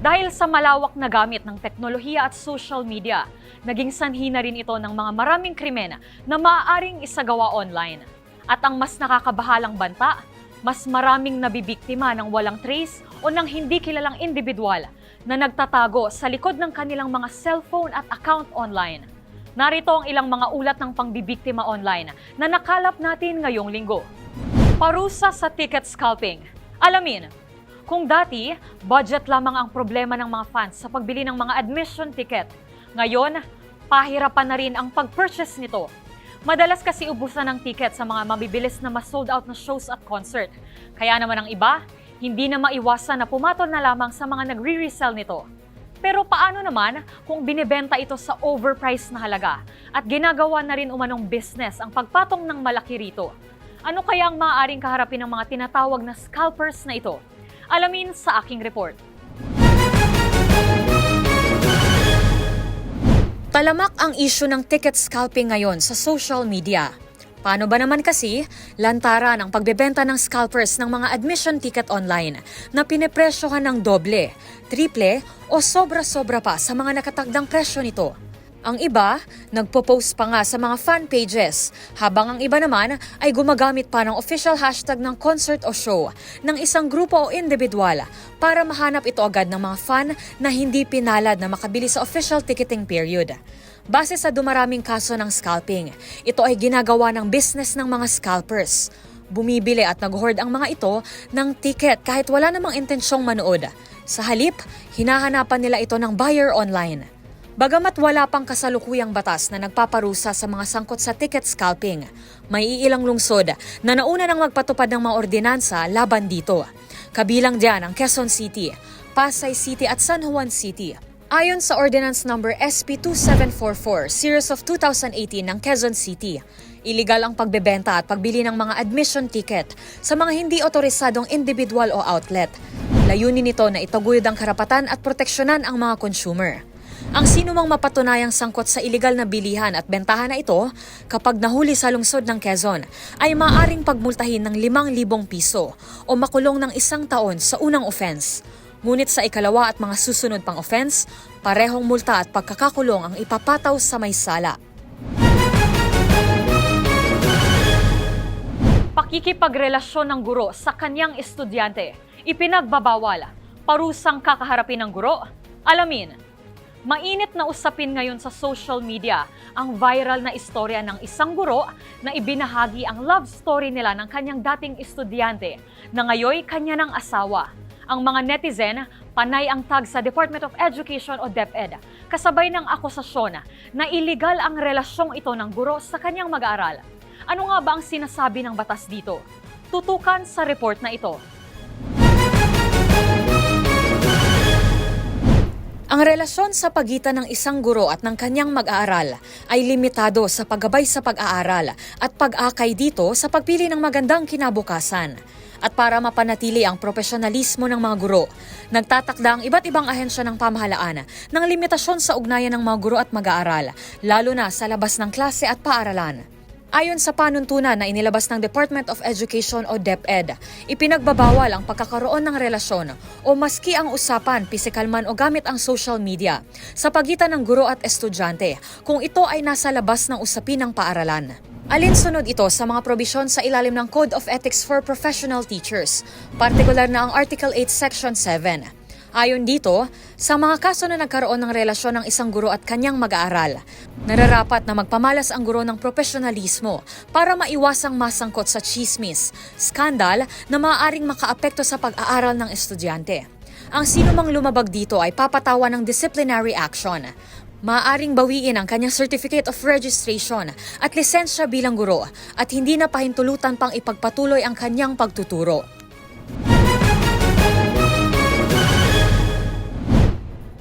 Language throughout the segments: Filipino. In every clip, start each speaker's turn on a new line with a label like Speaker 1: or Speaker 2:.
Speaker 1: Dahil sa malawak na gamit ng teknolohiya at social media, naging sanhi na rin ito ng mga maraming krimen na maaaring isagawa online. At ang mas nakakabahalang banta, mas maraming nabibiktima ng walang trace o ng hindi kilalang individual na nagtatago sa likod ng kanilang mga cellphone at account online. Narito ang ilang mga ulat ng pangbibiktima online na nakalap natin ngayong linggo. Parusa sa ticket scalping. Alamin, kung dati, budget lamang ang problema ng mga fans sa pagbili ng mga admission ticket. Ngayon, pahirapan na rin ang pag-purchase nito. Madalas kasi ubusan ng ticket sa mga mabibilis na mas sold out na shows at concert. Kaya naman ang iba, hindi na maiwasan na pumatol na lamang sa mga nagre-resell nito. Pero paano naman kung binibenta ito sa overpriced na halaga at ginagawa na rin umanong business ang pagpatong ng malaki rito? Ano kaya ang maaaring kaharapin ng mga tinatawag na scalpers na ito? Alamin sa aking report. Talamak ang issue ng ticket scalping ngayon sa social media. Paano ba naman kasi lantaran ang pagbebenta ng scalpers ng mga admission ticket online na pinepresyohan ng doble, triple o sobra-sobra pa sa mga nakatagdang presyo nito? Ang iba, nagpo-post pa nga sa mga fan pages, habang ang iba naman ay gumagamit pa ng official hashtag ng concert o show ng isang grupo o individual para mahanap ito agad ng mga fan na hindi pinalad na makabili sa official ticketing period. Base sa dumaraming kaso ng scalping, ito ay ginagawa ng business ng mga scalpers. Bumibili at nag-hoard ang mga ito ng ticket kahit wala namang intensyong manood. Sa halip, hinahanapan nila ito ng buyer online. Bagamat wala pang kasalukuyang batas na nagpaparusa sa mga sangkot sa ticket scalping, may iilang lungsod na nauna nang magpatupad ng mga ordinansa laban dito. Kabilang diyan ang Quezon City, Pasay City at San Juan City. Ayon sa Ordinance Number SP 2744, Series of 2018 ng Quezon City, illegal ang pagbebenta at pagbili ng mga admission ticket sa mga hindi otorisadong individual o outlet. Layunin nito na itaguyod ang karapatan at proteksyonan ang mga consumer. Ang sinumang mapatunayang sangkot sa iligal na bilihan at bentahan na ito, kapag nahuli sa lungsod ng Quezon, ay maaring pagmultahin ng 5,000 piso o makulong ng isang taon sa unang offense. Ngunit sa ikalawa at mga susunod pang offense, parehong multa at pagkakakulong ang ipapataw sa may sala. Pakikipagrelasyon ng guro sa kanyang estudyante, ipinagbabawal, parusang kakaharapin ng guro. Alamin, mainit na usapin ngayon sa social media ang viral na istorya ng isang guro na ibinahagi ang love story nila ng kanyang dating estudyante na ngayoy kanya ng asawa. Ang mga netizen, panay ang tag sa Department of Education o DepEd, kasabay ng akusasyon na iligal ang relasyong ito ng guro sa kanyang mag-aaral. Ano nga ba ang sinasabi ng batas dito? Tutukan sa report na ito. Ang relasyon sa pagitan ng isang guro at ng kanyang mag-aaral ay limitado sa paggabay sa pag-aaral at pag-akay dito sa pagpili ng magandang kinabukasan. At para mapanatili ang profesionalismo ng mga guro, nagtatakda ang iba't ibang ahensya ng pamahalaan ng limitasyon sa ugnayan ng mga guro at mag-aaral, lalo na sa labas ng klase at paaralan. Ayon sa panuntunan na inilabas ng Department of Education o DepEd, ipinagbabawal ang pagkakaroon ng relasyon o maski ang usapan, pisikal man o gamit ang social media sa pagitan ng guro at estudyante kung ito ay nasa labas ng usapin ng paaralan. Alinsunod ito sa mga probisyon sa ilalim ng Code of Ethics for Professional Teachers, partikular na ang Article 8 Section 7. Ayon dito, sa mga kaso na nagkaroon ng relasyon ng isang guro at kanyang mag-aaral, nararapat na magpamalas ang guro ng profesionalismo para maiwasang masangkot sa chismis, skandal na maaaring makaapekto sa pag-aaral ng estudyante. Ang sinumang lumabag dito ay papatawa ng disciplinary action. Maaring bawiin ang kanyang Certificate of Registration at lisensya bilang guro at hindi na pahintulutan pang ipagpatuloy ang kanyang pagtuturo.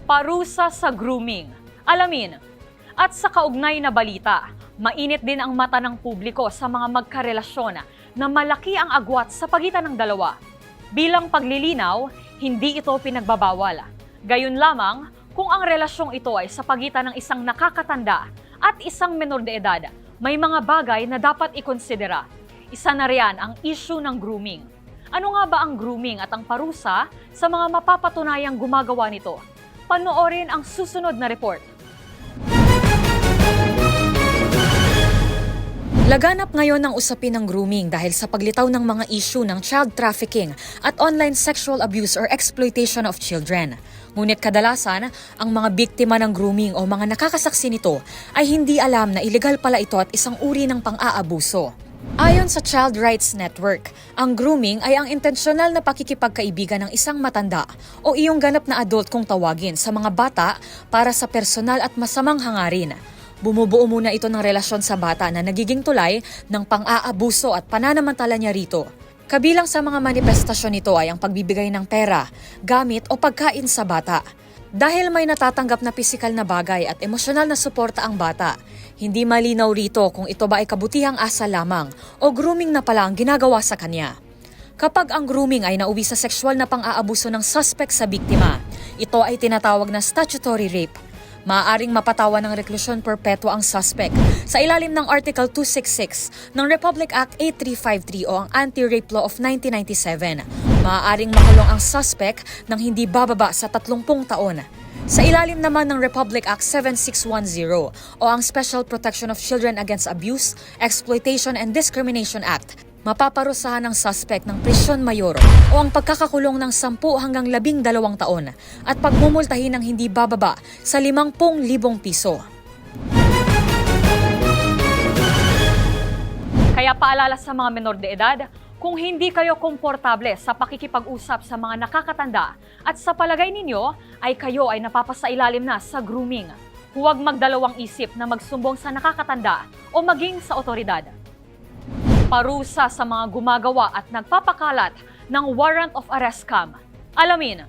Speaker 1: Parusa sa grooming. Alamin. At sa kaugnay na balita, mainit din ang mata ng publiko sa mga magkarelasyon na malaki ang agwat sa pagitan ng dalawa. Bilang paglilinaw, hindi ito pinagbabawal. Gayun lamang kung ang relasyong ito ay sa pagitan ng isang nakakatanda at isang menor de edad, may mga bagay na dapat ikonsidera. Isa na riyan ang issue ng grooming. Ano nga ba ang grooming at ang parusa sa mga mapapatunayang gumagawa nito? Panoorin ang susunod na report. Laganap ngayon ang usapin ng grooming dahil sa paglitaw ng mga issue ng child trafficking at online sexual abuse or exploitation of children. Ngunit kadalasan, ang mga biktima ng grooming o mga nakakasaksi nito ay hindi alam na ilegal pala ito at isang uri ng pang-aabuso. Ayon sa Child Rights Network, ang grooming ay ang intensyonal na pakikipagkaibigan ng isang matanda o iyong ganap na adult kung tawagin sa mga bata para sa personal at masamang hangarin. Bumubuo muna ito ng relasyon sa bata na nagiging tulay ng pang-aabuso at pananamantala niya rito. Kabilang sa mga manifestasyon nito ay ang pagbibigay ng pera, gamit o pagkain sa bata. Dahil may natatanggap na pisikal na bagay at emosyonal na suporta ang bata, hindi malinaw rito kung ito ba ay kabutihang asa lamang o grooming na pala ang ginagawa sa kanya. Kapag ang grooming ay nauwi sa sexual na pang-aabuso ng suspect sa biktima, ito ay tinatawag na statutory rape. Maaaring mapatawan ng reklusyon perpetua ang suspect sa ilalim ng Article 266 ng Republic Act 8353 o ang Anti-Rape Law of 1997. Maaaring makulong ang suspect ng hindi bababa sa 30 taon. Sa ilalim naman ng Republic Act 7610 o ang Special Protection of Children Against Abuse, Exploitation and Discrimination Act, mapaparusahan ng suspect ng prisyon mayor o ang pagkakakulong ng 10 hanggang 12 taon at pagmumultahin ng hindi bababa sa 50,000 piso. Kaya paalala sa mga menor de edad, kung hindi kayo komportable sa pakikipag-usap sa mga nakakatanda at sa palagay ninyo ay kayo ay napapasailalim na sa grooming, huwag magdalawang isip na magsumbong sa nakakatanda o maging sa otoridad. Parusa sa mga gumagawa at nagpapakalat ng warrant of arrest scam. Alamin.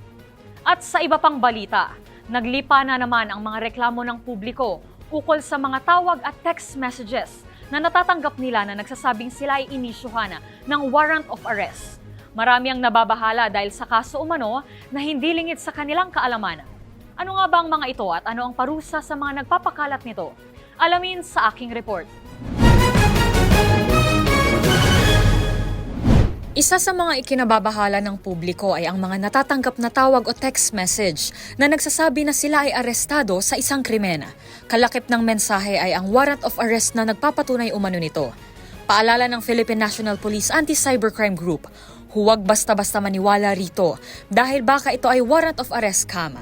Speaker 1: At sa iba pang balita, naglipa na naman ang mga reklamo ng publiko ukol sa mga tawag at text messages na natatanggap nila na nagsasabing sila ay inisyuhan ng warrant of arrest. Marami ang nababahala dahil sa kaso umano na hindi lingid sa kanilang kaalaman. Ano nga ba ang mga ito at ano ang parusa sa mga nagpapakalat nito? Alamin sa aking report. Isa sa mga ikinababahala ng publiko ay ang mga natatanggap na tawag o text message na nagsasabi na sila ay arestado sa isang krimen. Kalakip ng mensahe ay ang warrant of arrest na nagpapatunay umano nito. Paalala ng Philippine National Police Anti-Cybercrime Group, huwag basta-basta maniwala rito dahil baka ito ay warrant of arrest scam.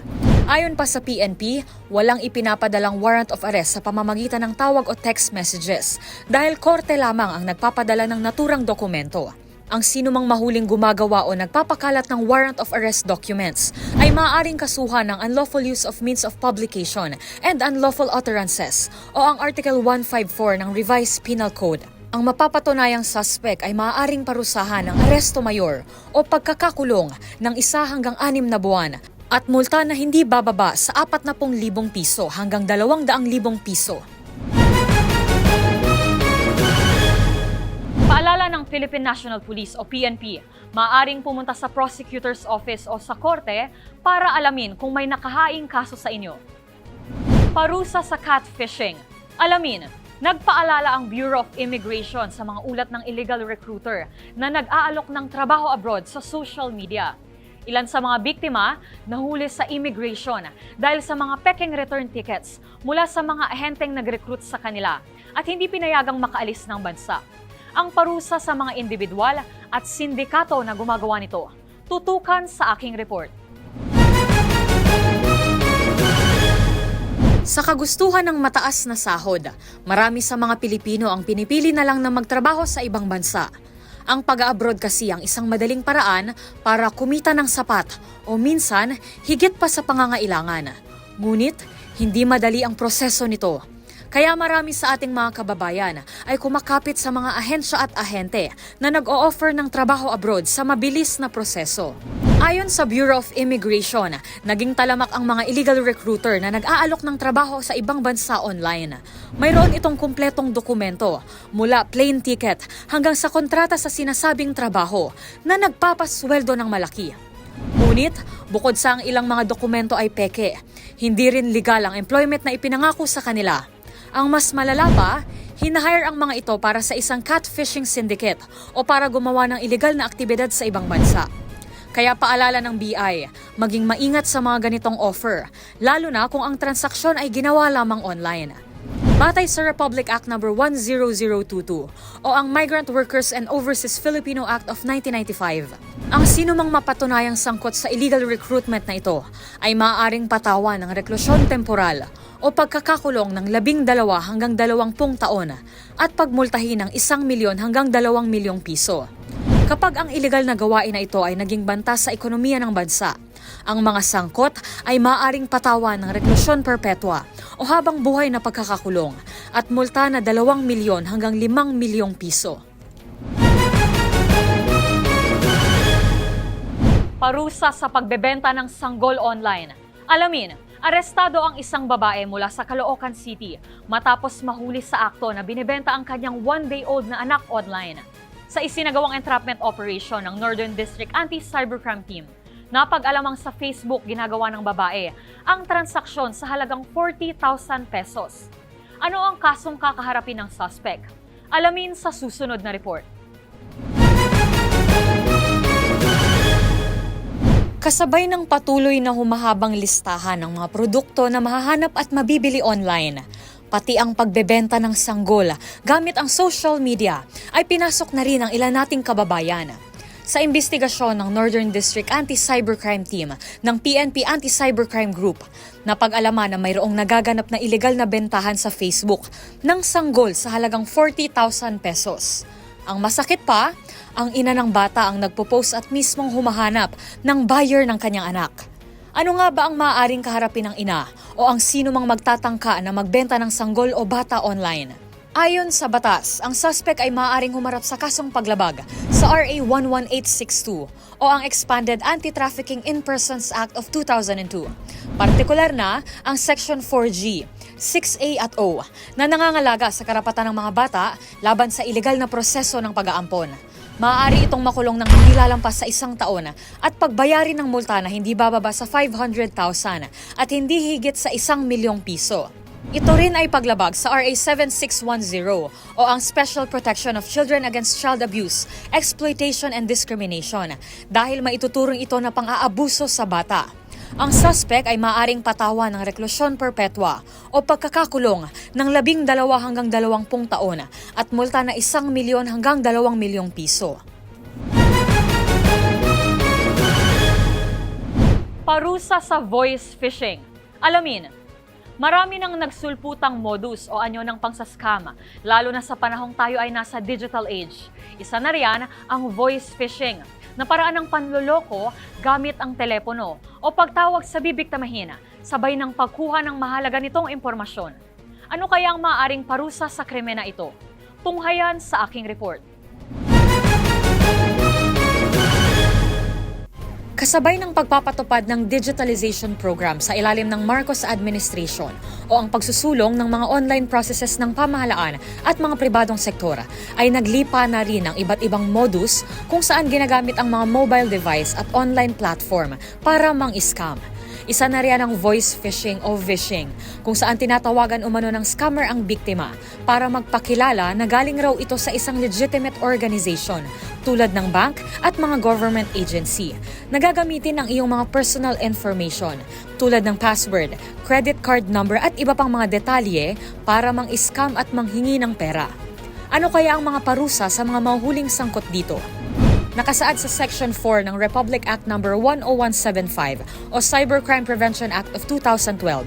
Speaker 1: Ayon pa sa PNP, walang ipinapadalang warrant of arrest sa pamamagitan ng tawag o text messages dahil korte lamang ang nagpapadala ng naturang dokumento. Ang sinumang mahuling gumagawa o nagpapakalat ng warrant of arrest documents ay maaaring kasuhan ng unlawful use of means of publication and unlawful utterances o ang Article 154 ng Revised Penal Code. Ang mapapatunayang suspect ay maaaring parusahan ng aresto mayor o pagkakakulong ng isa hanggang anim na buwan at multa na hindi bababa sa 40,000 piso hanggang 200,000 piso. Philippine National Police o PNP, maaaring pumunta sa prosecutor's office o sa korte para alamin kung may nakahaing kaso sa inyo. Parusa sa catfishing. Alamin, nagpaalala ang Bureau of Immigration sa mga ulat ng illegal recruiter na nag-aalok ng trabaho abroad sa social media. Ilan sa mga biktima nahuli sa immigration dahil sa mga peking return tickets mula sa mga ahenteng nag-recruit sa kanila at hindi pinayagang makaalis ng bansa ang parusa sa mga individual at sindikato na gumagawa nito. Tutukan sa aking report. Sa kagustuhan ng mataas na sahod, marami sa mga Pilipino ang pinipili na lang na magtrabaho sa ibang bansa. Ang pag-abroad kasi ang isang madaling paraan para kumita ng sapat o minsan higit pa sa pangangailangan. Ngunit hindi madali ang proseso nito. Kaya marami sa ating mga kababayan ay kumakapit sa mga ahensya at ahente na nag-o-offer ng trabaho abroad sa mabilis na proseso. Ayon sa Bureau of Immigration, naging talamak ang mga illegal recruiter na nag-aalok ng trabaho sa ibang bansa online. Mayroon itong kumpletong dokumento mula plane ticket hanggang sa kontrata sa sinasabing trabaho na nagpapasweldo ng malaki. Ngunit, bukod sa ang ilang mga dokumento ay peke, hindi rin legal ang employment na ipinangako sa kanila. Ang mas malala pa, hinahire ang mga ito para sa isang catfishing syndicate o para gumawa ng illegal na aktibidad sa ibang bansa. Kaya paalala ng BI, maging maingat sa mga ganitong offer, lalo na kung ang transaksyon ay ginawa lamang online. Batay sa Republic Act No. 10022 o ang Migrant Workers and Overseas Filipino Act of 1995, ang sinumang mapatunayang sangkot sa illegal recruitment na ito ay maaaring patawan ng reklusyon temporal o pagkakakulong ng labing dalawa hanggang dalawampung taon at pagmultahin ng isang milyon hanggang dalawang milyong piso. Kapag ang illegal na gawain na ito ay naging banta sa ekonomiya ng bansa, ang mga sangkot ay maaaring patawan ng reklusyon perpetua o habang buhay na pagkakakulong at multa na 2 milyon hanggang 5 milyong piso. Parusa sa pagbebenta ng sanggol online. Alamin, arestado ang isang babae mula sa Caloocan City matapos mahuli sa akto na binebenta ang kanyang one-day-old na anak online. Sa isinagawang entrapment operation ng Northern District Anti-Cybercrime Team, napag-alamang sa Facebook ginagawa ng babae ang transaksyon sa halagang 40,000 pesos. Ano ang kasong kakaharapin ng suspect? Alamin sa susunod na report. Kasabay ng patuloy na humahabang listahan ng mga produkto na mahahanap at mabibili online, pati ang pagbebenta ng sanggol gamit ang social media ay pinasok na rin ng ilan nating kababayan. Sa investigasyon ng Northern District Anti-Cybercrime Team ng PNP Anti-Cybercrime Group, napag-alaman na mayroong nagaganap na ilegal na bentahan sa Facebook ng sanggol sa halagang 40,000 pesos. Ang masakit pa, ang ina ng bata ang nagpo-post at mismong humahanap ng buyer ng kanyang anak. Ano nga ba ang maaaring kaharapin ng ina o ang sino mang magtatangka na magbenta ng sanggol o bata online? Ayon sa batas, ang suspect ay maaaring humarap sa kasong paglabag sa RA 11862 o ang Expanded Anti-Trafficking in Persons Act of 2002. Partikular na ang Section 4G, 6A at O na nangangalaga sa karapatan ng mga bata laban sa ilegal na proseso ng pag-aampon. Maaari itong makulong ng hindi lalampas sa isang taon at pagbayarin ng multa na hindi bababa sa 500,000 at hindi higit sa isang milyong piso. Ito rin ay paglabag sa RA 7610 o ang Special Protection of Children Against Child Abuse, Exploitation and Discrimination dahil maituturing ito na pang-aabuso sa bata. Ang suspect ay maaring patawan ng reklusyon perpetua o pagkakakulong ng labing dalawa hanggang dalawampung taon at multa na isang milyon hanggang dalawang milyong piso. Parusa sa voice phishing. Alamin, marami nang nagsulputang modus o anyo ng pangsaskama, lalo na sa panahong tayo ay nasa digital age. Isa na riyan ang voice phishing, na paraan ng panloloko gamit ang telepono o pagtawag sa bibiktamahin, sabay ng pagkuha ng mahalaga nitong impormasyon. Ano kaya ang maaring parusa sa krimen na ito? Tunghayan sa aking report. Kasabay ng pagpapatupad ng digitalization program sa ilalim ng Marcos Administration o ang pagsusulong ng mga online processes ng pamahalaan at mga pribadong sektor ay naglipa na rin ang iba't ibang modus kung saan ginagamit ang mga mobile device at online platform para mang-scam. Isa na riyan ang voice phishing o phishing, kung saan tinatawagan umano ng scammer ang biktima para magpakilala na galing raw ito sa isang legitimate organization tulad ng bank at mga government agency. Nagagamitin ang iyong mga personal information tulad ng password, credit card number at iba pang mga detalye para mang-scam at manghingi ng pera. Ano kaya ang mga parusa sa mga mahuhuling sangkot dito? Nakasaad sa Section 4 ng Republic Act No. 10175 o Cybercrime Prevention Act of 2012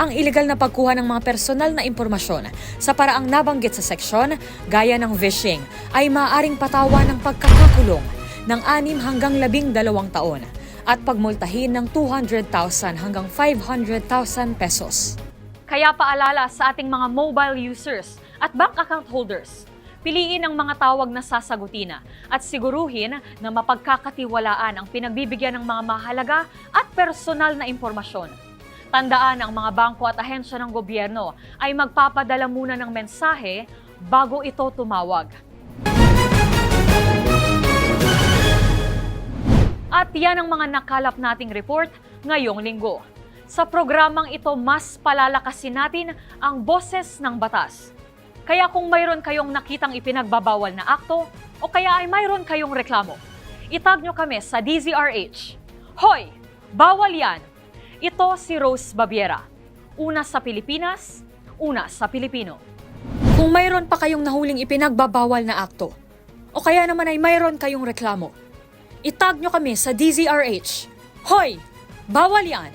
Speaker 1: ang iligal na pagkuha ng mga personal na impormasyon sa paraang nabanggit sa seksyon gaya ng phishing ay maaaring patawan ng pagkakakulong ng 6 hanggang 12 taon at pagmultahin ng 200,000 hanggang 500,000 pesos. Kaya paalala sa ating mga mobile users at bank account holders, piliin ang mga tawag na sasagutin at siguruhin na mapagkakatiwalaan ang pinagbibigyan ng mga mahalaga at personal na impormasyon. Tandaan ang mga bangko at ahensya ng gobyerno ay magpapadala muna ng mensahe bago ito tumawag. At yan ang mga nakalap nating report ngayong linggo. Sa programang ito, mas palalakasin natin ang boses ng batas. Kaya kung mayroon kayong nakitang ipinagbabawal na akto o kaya ay mayroon kayong reklamo, itag nyo kami sa DZRH. Hoy! Bawal yan! Ito si Rose Babiera. Una sa Pilipinas, una sa Pilipino. Kung mayroon pa kayong nahuling ipinagbabawal na akto, o kaya naman ay mayroon kayong reklamo, itag nyo kami sa DZRH. Hoy! Bawal yan!